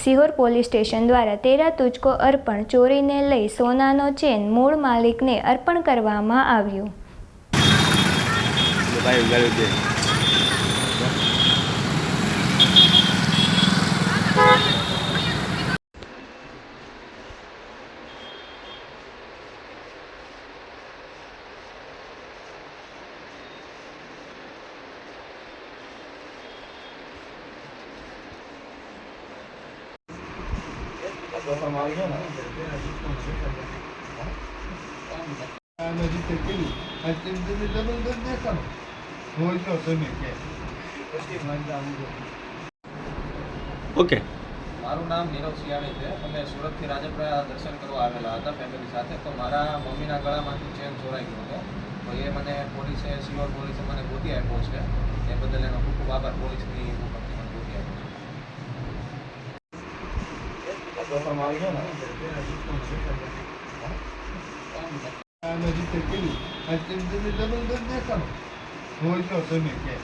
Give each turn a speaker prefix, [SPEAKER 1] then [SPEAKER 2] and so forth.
[SPEAKER 1] Sihor police station દ્વારા તેરા તુચકો અર્પણ ચોરીને લઈ સોનાનો ચેન મૂળ માલિકને અર્પણ કરવામાં આવ્યું.
[SPEAKER 2] ઓકે.
[SPEAKER 3] મારું નામ નીરવ સિયાણી છે. અમે સુરતથી રાજપુરા દર્શન કરવા આવેલા હતા ફેમિલી સાથે. તો મારા મમ્મીના ગળામાંથી ચેન ચોરાઈ ગયો હતો. તો એ મને પોલીસે સિયોર પોલીસે મને ગોતી આપ્યો છે. એ બદલ એનો ખૂબ ખૂબ આભાર. પોલીસની ઉપરથી મને ગોતી આપ્યો
[SPEAKER 4] નજીક કેવી અને તેમ તમે ડબલ ડોર દેખાડો હોય તો તમે કે